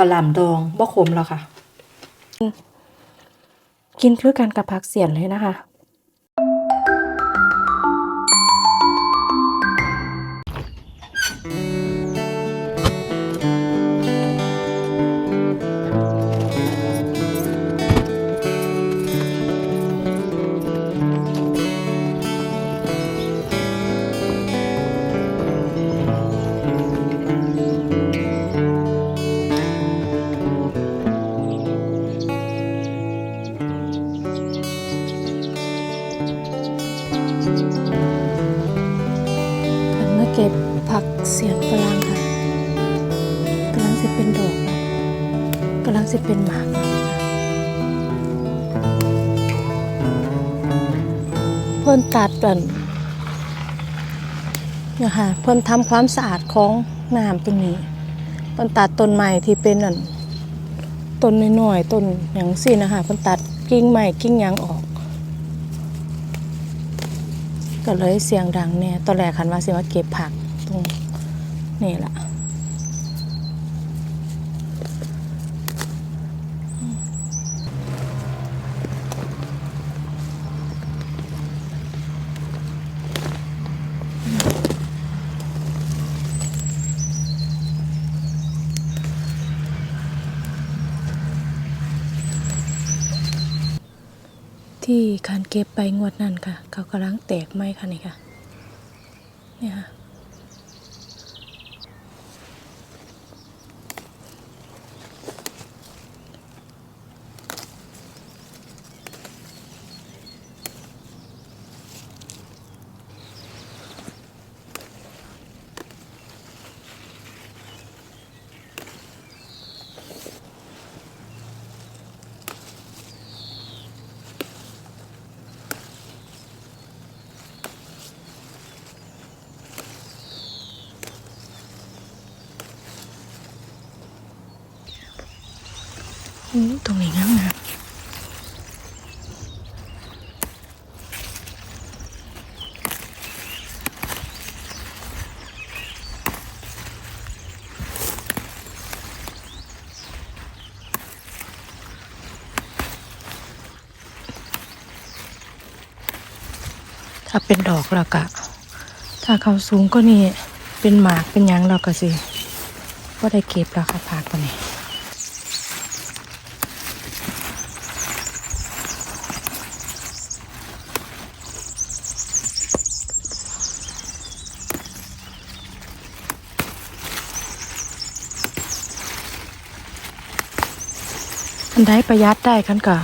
กระหล่ำดองบ่ขมแล้วค่ะ กินคือกันกับผักเสียนเลยนะคะ ก็บผักเสียนฝรั่งค่ะกำลังสิเป็นดอกแล้วกำลังสิเป็นหมากแล้วค่ะเพิ่นตัดกันนี่ยค่ะเพิ่นทำความสะอาดของน้ำตรงนี้เพิ่นตัดต้นไม้ที่เป็นอันต้นน้อยๆต้นอย่างสินะคะเพิ่นตัดกิ่งไม้กิ่งยางออก ก็เลยเสียงดังเนี่ยตอนแรกคันว่าสิมาเก็บผักตรงนี่แหละ ที่คันเก็บไปงวดนั่นค่ะ เขากำลังแตกไหมค่ะนี่ค่ะ เนี่ยค่ะ ตรงนี้งามงามถ้าเป็นดอกแล้วก็ถ้าเขาสูงก็นี่ เป็นหมากเป็นยังแล้วก็สิก็ได้เก็บแล้วค่ะผักตัวนี้ อันใดประหยัดได้คันก็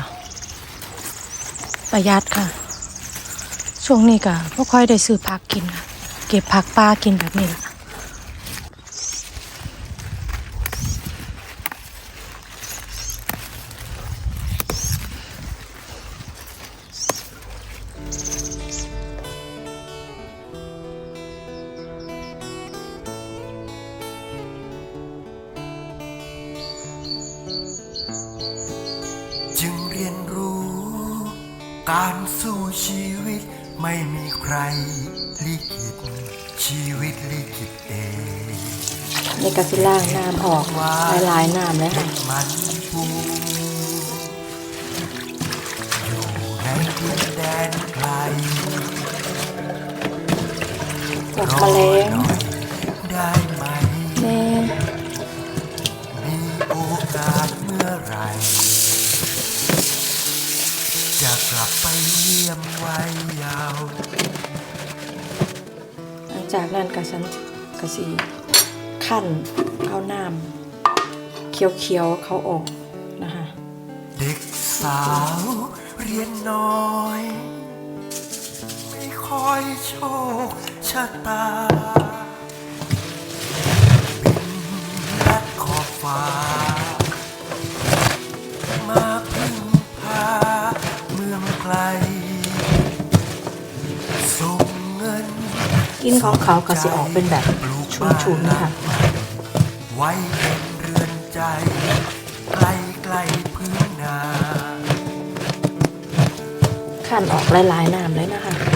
ประหยัดค่ะ ช่วงนี้ก็บ่ค่อยได้ซื้อผักกินค่ะ เก็บผักปลากินแบบนี้ล่ะ การสู้ชีวิตไม่มีใครลิขิตชีวิตลิขิตเองนี่ก็สิล่างน้ำออกหลายๆน้ำเลยค่ะมันปูอยู่ในดินแดนไกลพวกแมลง กลับไปเยี่ยมวัยเยาว หลังจากนั้นก็ฉันก็สิขั้นเอาน้ำเคี้ยวๆเขาออกนะคะ เด็กสาวเรียนน้อย ไม่คอยโชคชะตาบินลัดขอบฟ้ามา เมืองไกลส่งเงินกินของเขาก็สิออกเป็นแบบชุนๆนะคะไว้เป็นเรือนใจใกล้ใกล้ๆพื้นนา ขั้นออกหลายๆน้ำเลยนะคะเห็นบ่ค่ะ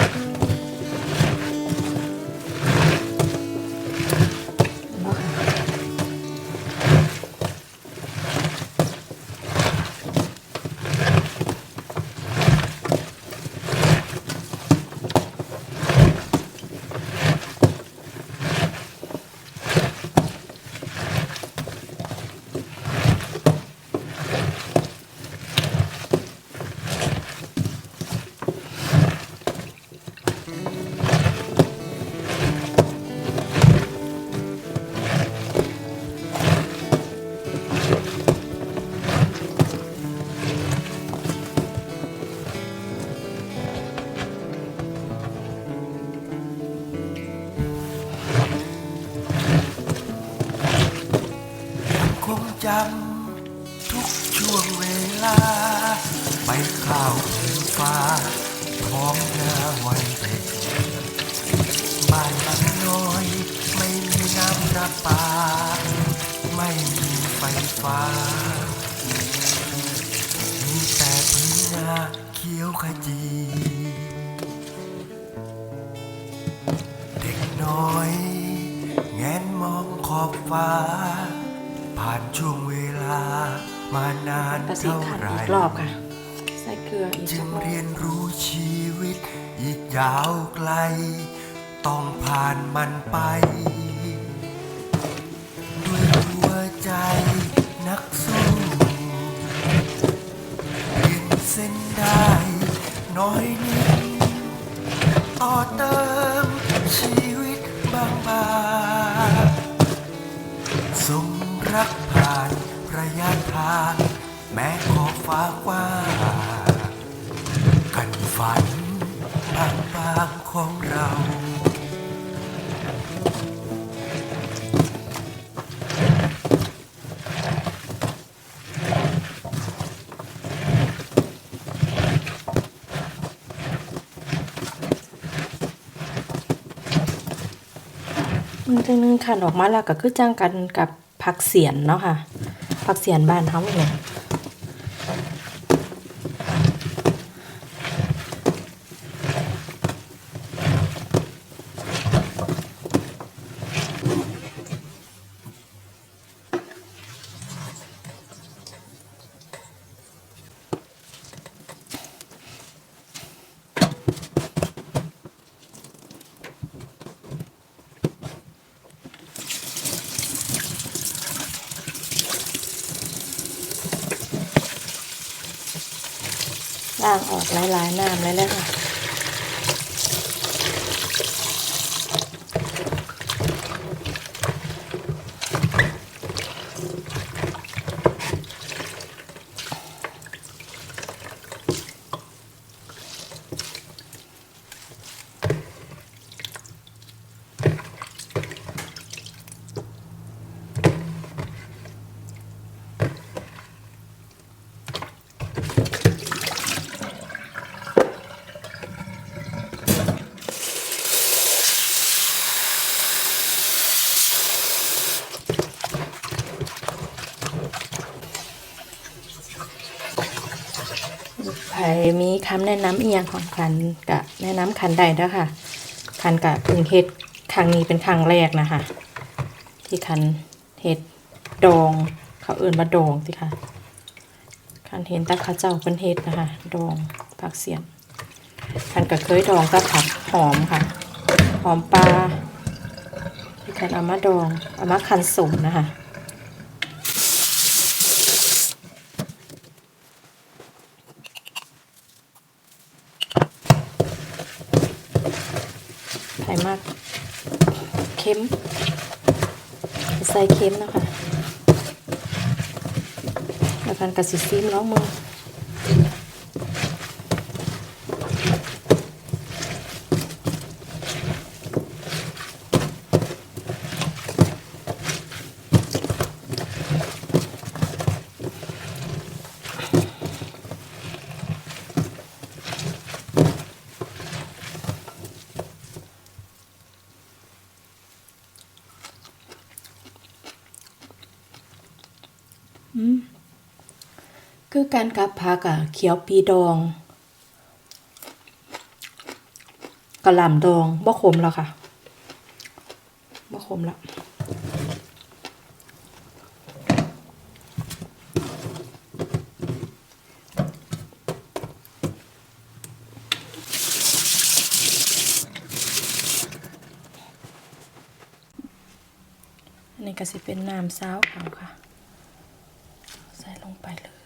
ฟ้าท้องนาไวันเด็กบ้านหลังน้อยไม่มีน้ำประปา ไม่มีไฟฟ้า มีแต่พื้นนาเขียวขจี เด็กน้อย แงนมองขอบฟ้า ผ่านช่วงเวลามานานเท่าไหร่รอบค่ะ ใส่เกลืออีกจึงเรียนรู้ชีวิตอีกยาวไกล ต้องผ่านมันไป ด้วยหัวใจนักสู้เปลี่ยนเส้นได้น้อยนิดต่อเติมชีวิตบางบาส่งรักผ่านระยะทาง แม้ขอบฟ้ากว้าง ฝันบางบางของเรา มันจังนึงขันออกมาแล้วก็คือจ้างกันกับผักเสียนเนาะค่ะผักเสียนบ้านเฮาเนี่ยางออกหลายๆน้ำเลยแล้วค่ะ ใครมี คำแนะนำอีกอย่างของคันกะแนะนำคันใดเด้อค่ะคันกะเพิ่งเฮ็ดครั้งนี้เป็นครั้งแรกนะคะ ที่คันเฮ็ดดอง เขาเอื่นมาดองสิค่ะคันเห็นตาข้าเจ้าเป็นเฮ็ดนะคะ ดองผักเสียนคันก็เคยดองกับผักหอมค่ะ หอมปลาที่คันเอามาดองเอามาคันสมนะคะ ไข่มากเค็มใส่เค็มนะคะแล้วกันกระสิซีมล้องมือคือ การกับผักอะเขียวปีดองกระหล่ำดองบ่ขมแล้วค่ะบ่ขมแล้วนนี้ก็สิเป็นน้ำซาวขาวค่ะ ใส่ลงไปเลย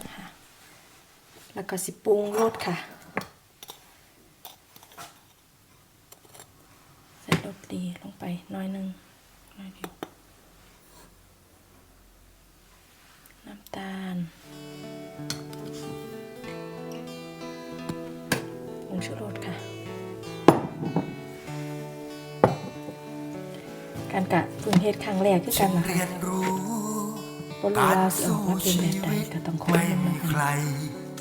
นะคะ แล้วก็สิปรุงรสค่ะ ใส่รสดีลงไปหน้อยหนึงหน้อยเดียวน้ำตาลผงชูรสค่ะรกันกะเพิ่งเฮ็ดครั้งแรกคือกันนะเรีคะยนรู้บ่รู้ว่าสิออกมาเป็นแบบใดก็ต้องคอยไม่เบิ่งมีนะใคร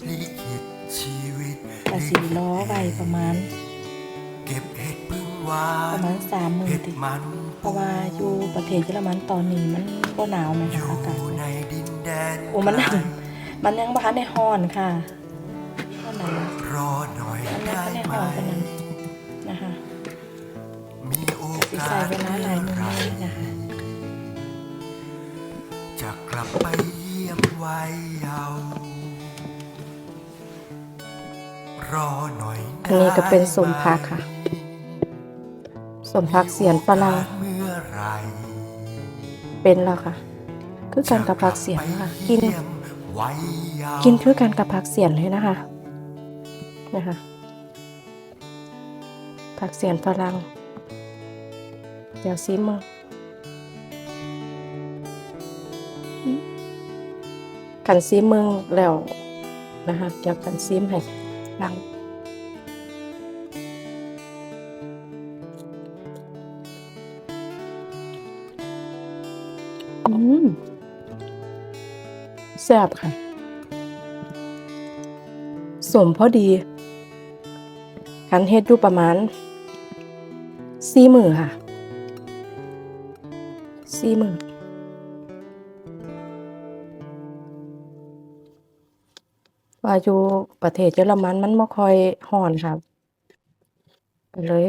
คะลิขิตชีวิตก็สิล้อไว้ประมาณเก็บเห็ดพึ่งหวาประนมาณ3มื้อเห็ดติมันเพราะว่าอยู่ประเทศเยอรมันตอนนี้มันบ่หนาวไหมอคะยู่อากาศในดินแดนโอ้มันไกลมันยังบ่ทันได้ฮ้อนค่ะบ่หนาวรอหน่อยมันยังได้บ่ได้ไหมฮ้อนปานนั้นนะคะมีโอสิกาใช้สเวลาหลายมื้อไรเลยนะคะจะกลับไปเยี่ยมวัยเยาว์ร อหน่อยอันนี้ก็เป็นสมพักค่ะ สมพักเสียนฝรั่งเมื่อไหรเป็นแล้วค่ะ คือกันกับผักเสียนค่ะ กินเยี่ยมวัยเยาว์กินคือกันกับผักเสียนเลยนะคะนะคะผักเสียนฝรั่งเดี๋ยวซิมมึงกันซิมมึงแล้วนะคะเดี๋ยวกันซิมให้ ฟังอืมแซ่บค่ะ สมพอดีคันเฮ็ดอยู่ประมาณสี่มือค่ะสี่มือ ว่าอยู่ประเทศเยอรมันมันไม่ค่อยห้อนครับ ก็เลย